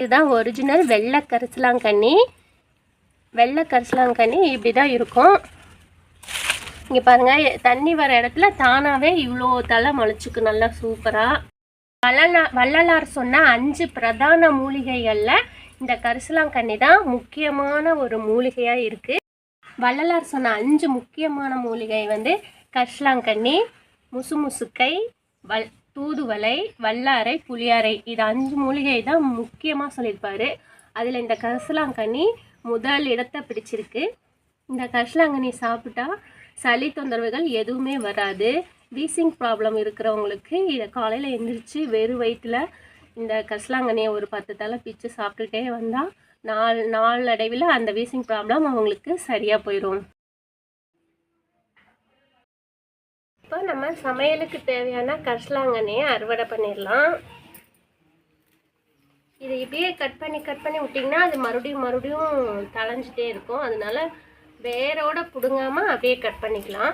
இதுதான் ஒரிஜினல் வெள்ளை கரிசலாங்கண்ணி வெள்ளை கரிசலாங்கண்ணி இப்படி தான் இருக்கும். இங்கே பாருங்கள் தண்ணி வர இடத்துல தானாகவே இவ்வளோ தலை முளைச்சிக்கு நல்லா சூப்பராக வள்ளலா வள்ளலார் சொன்ன அஞ்சு பிரதான மூலிகைகளில் இந்த கரிசலாங்கண்ணி தான் முக்கியமான ஒரு மூலிகையாக இருக்குது வள்ளலார் சொன்ன அஞ்சு முக்கியமான மூலிகை வந்து கரிசலாங்கண்ணி முசுமுசுக்கை வல் தூதுவளை வல்லாரை புளியாரை இது அஞ்சு மூலிகை தான் முக்கியமாக சொல்லியிருப்பாரு. அதில் இந்த கரிசலாங்கண்ணி முதல் இடத்தை பிடிச்சிருக்கு. இந்த கரிசலாங்கண்ணி சாப்பிட்டா சளி தொந்தரவுகள் எதுவுமே வராது. வீசிங் ப்ராப்ளம் இருக்கிறவங்களுக்கு இதை காலையில் எந்திரிச்சு வெறும் வயிற்றில் இந்த கரிசலாங்கண்ணியை ஒரு பத்து தலை பிச்சு சாப்பிட்டுட்டே வந்தால் நாள் நாளடைவில் அந்த வீசிங் ப்ராப்ளம் அவங்களுக்கு சரியாக போயிடும் இப்போ நம்ம சமையலுக்கு தேவையான கரிசலாங்கண்ணியை அறுவடை பண்ணிடலாம். இது இப்படியே கட் பண்ணி கட் பண்ணி விட்டிங்கன்னா அது மறுபடியும் மறுபடியும் தளைஞ்சிட்டே இருக்கும். அதனால வேரோட பிடுங்காமல் அப்படியே கட் பண்ணிக்கலாம்.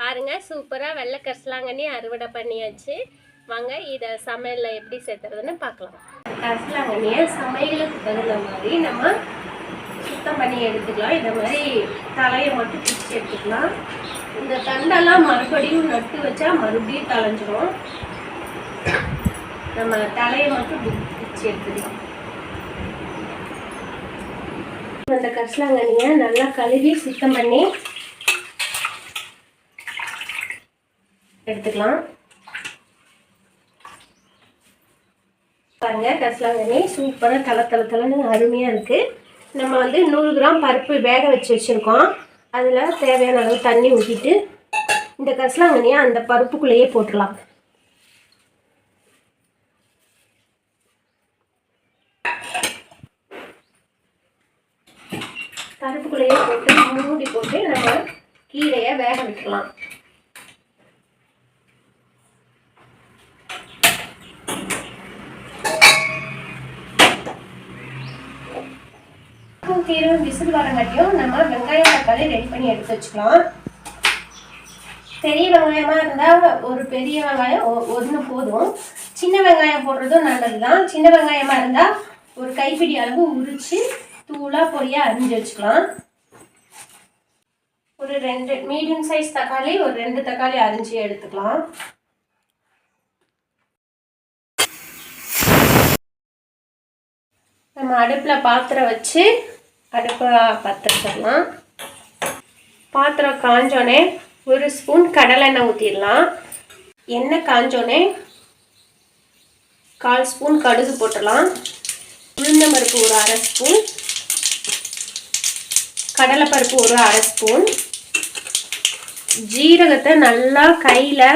பாருங்க சூப்பராக வெள்ளை கரிசலாங்கண்ணி அறுவடை பண்ணியாச்சு. வாங்க இதை சமையலில் எப்படி சேர்த்துறதுன்னு பார்க்கலாம். கரிசலாங்கண்ணியை சமையலுக்கு தகுந்த மாதிரி நம்ம சுத்தம் பண்ணி எடுத்துக்கலாம். இந்த மாதிரி தலையை மட்டும் பிடிச்சி எடுத்துக்கலாம். இந்த தண்டெல்லாம் மறுபடியும் நட்டு வச்சா மறுபடியும் தலைஞ்சிரும் நம்ம தலையை மட்டும் பிடிச்சி எடுத்துக்கலாம். அந்த கரிசலாங்கண்ணியை நல்லா கழுவி சுத்தம் பண்ணி எடுத்துக்கலாம். பாருங்க கசலாங்கண்ணி சூப்பராக தலை தலை தலைன்னு அருமையாக இருக்குது நம்ம வந்து நூறு கிராம் பருப்பு வேக வச்சு வச்சுருக்கோம். அதில் தேவையான அளவு தண்ணி ஊற்றிட்டு இந்த கசலாங்கண்ணியை அந்த பருப்புக்குள்ளேயே போட்டுடலாம். பருப்புக்குள்ளேயே போட்டு மூடி போட்டு நம்ம கீரையை வேக வைக்கலாம். தீரும் விசில் வரங்காட்டியும் நம்ம வெங்காயம் தக்காளி ரெடி பண்ணி எடுத்து வச்சுக்கலாம். பெரிய வெங்காயமாக இருந்தால் ஒரு பெரிய வெங்காயம் ஒன்று போதும். சின்ன வெங்காயம் போடுறதும் நல்லது தான் சின்ன வெங்காயமாக இருந்தால் ஒரு கைப்பிடி அளவு உரிச்சு தூளாக பொடியாக அரிஞ்சு வச்சுக்கலாம். ஒரு ரெண்டு மீடியம் சைஸ் தக்காளி ஒரு ரெண்டு தக்காளி அரிஞ்சு எடுத்துக்கலாம். நம்ம அடுப்பில் பாத்திரம் வச்சு அடுப்பை பற்ற வச்சிடலாம் பாத்திரம் காஞ்சோடனே ஒரு ஸ்பூன் கடலெண்ணெய் ஊற்றிடலாம் எண்ணெய் காஞ்சோடனே கால் ஸ்பூன் கடுகு போட்டுடலாம். உளுந்தம்பருப்பு ஒரு அரை ஸ்பூன். கடலைப்பருப்பு ஒரு அரை ஸ்பூன். ஜீரகத்தை நல்லா கையில்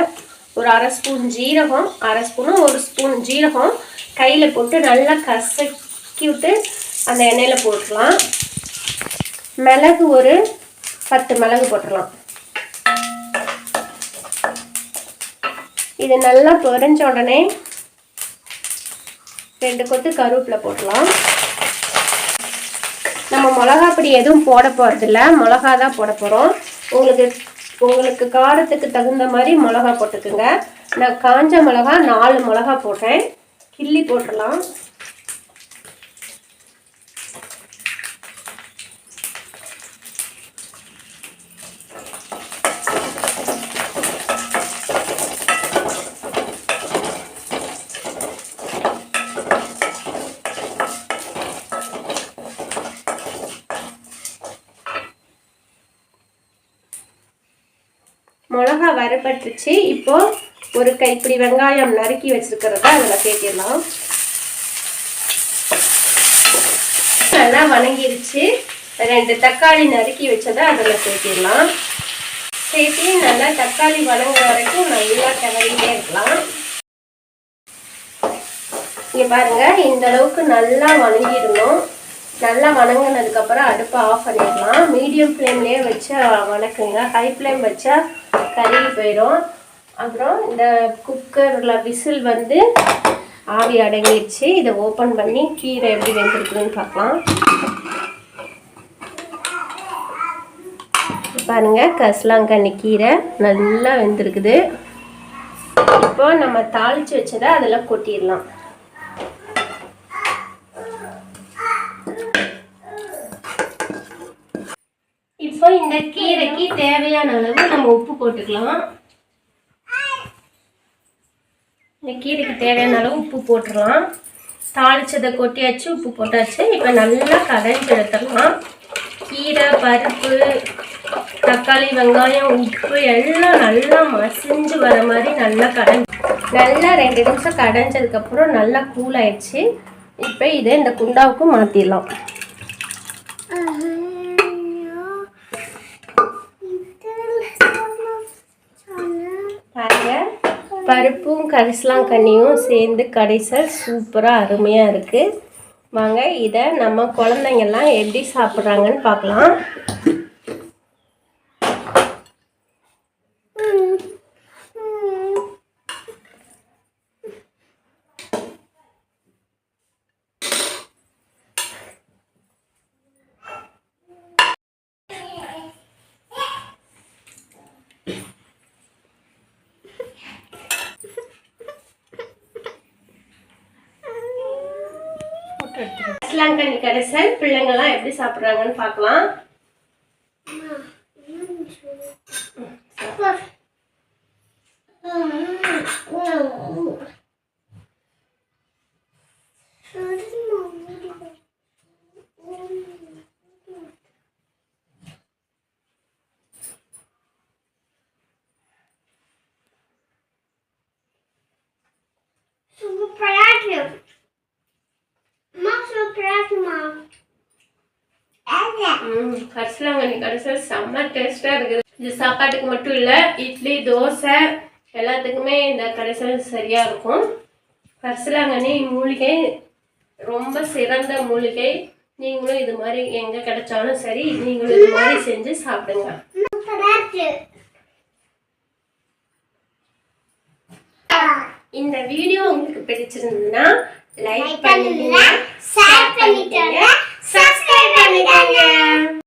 ஒரு அரை ஸ்பூன் ஜீரகம் அரை ஸ்பூனும் ஒரு ஸ்பூன் ஜீரகம். கையில் போட்டு நல்லா கசக்கி விட்டு அந்த எண்ணெயில் போட்டுடலாம். மிளகு ஒரு பத்து மிளகு போட்டுடலாம் இது நல்லா பொரிஞ்ச உடனே ரெண்டு கொத்து கருவேப்பிலை போட்டுடலாம் நம்ம மிளகா பொடி எதுவும் போட போகிறதில்ல மிளகா தான் போட போகிறோம் உங்களுக்கு உங்களுக்கு காரத்துக்கு தகுந்த மாதிரி மிளகா போட்டுக்குங்க. நான் காஞ்ச மிளகா நாலு மிளகா போட்டேன் கிள்ளி போட்டுடலாம் மிளகா வறுபட்டுருச்சு இப்போ ஒரு கைப்பிடி வெங்காயம் நறுக்கி வச்சிருக்கிறத அதில் சேர்த்திடலாம். நல்லா வணங்கிருச்சு. ரெண்டு தக்காளி நறுக்கி வச்சதை அதில் சேர்த்திடலாம். சேர்த்து நல்லா தக்காளி வணங்குற வரைக்கும் நல்லா கிளறிட்டே இருக்கலாம். இங்கே பாருங்க இந்த அளவுக்கு நல்லா வணங்கிடணும். நல்லா வணங்கினதுக்கப்புறம் அடுப்பை ஆஃப் பண்ணிடலாம். மீடியம் ஃப்ளேம்லேயே வச்சு வணக்குங்க. ஹை ஃப்ளேம் வச்சா கறி போயிடும் அப்புறம் இந்த குக்கரில் விசில் வந்து ஆவி அடங்கிடுச்சு இதை ஓப்பன் பண்ணி கீரை எப்படி வெந்திருக்குதுன்னு பார்க்கலாம். பாருங்கள் கசலாங்கண்ணி கீரை நல்லா வெந்திருக்குது. இப்போ நம்ம தாளித்து வச்சதை அதில் கொட்டிடலாம். இப்போ இந்த கீரைக்கு தேவையான அளவு நம்ம உப்பு போட்டுக்கலாம். இந்த கீரைக்கு தேவையான அளவு உப்பு போட்டுடலாம். தாளிச்சதை கொட்டியாச்சு உப்பு போட்டாச்சு. இப்போ நல்லா கடைஞ்சி எடுத்துடலாம். கீரை பருப்பு தக்காளி வெங்காயம் உப்பு எல்லாம் நல்லா மசிஞ்சு வர மாதிரி நல்லா கடைஞ்சி நல்லா ரெண்டு நிமிஷம் கடைஞ்சதுக்கப்புறம் நல்லா கூல் ஆயிடுச்சு. இப்போ இதை இந்த குண்டாவுக்கு மாற்றிடலாம் பாருங்க. பருப்பும் கரிசலாங்கண்ணியும் சேர்ந்து கடைசல் சூப்பராக அருமையாக இருக்குது வாங்க இதை நம்ம குழந்தைங்கள்லாம் எப்படி சாப்பிட்றாங்கன்னு பார்க்கலாம். கரிசலாங்கண்ணி கடைசல் பிள்ளைங்கள்லாம் எப்படி சாப்பிட்றாங்கன்னு பார்க்கலாம். ம், கரிசலாங்கண்ணி கடைசல் செம்ம டேஸ்ட்டாக இருக்குது. இது சாப்பாட்டுக்கு மட்டும் இல்லை இட்லி தோசை எல்லாத்துக்குமே இந்த கடைசல் சரியாக இருக்கும். கரிசலாங்கண்ணி மூலிகை ரொம்ப சிறந்த மூலிகை. நீங்களும் இது மாதிரி எங்கே கிடைச்சாலும் சரி நீங்களும் இது மாதிரி செஞ்சு சாப்பிடுங்க. இந்த வீடியோ உங்களுக்கு பிடிச்சிருந்ததுன்னா லைக் பண்ணுங்க ஷேர் பண்ணிட்டு சப்ஸ்கிரைப் பண்ணிட்டாங்க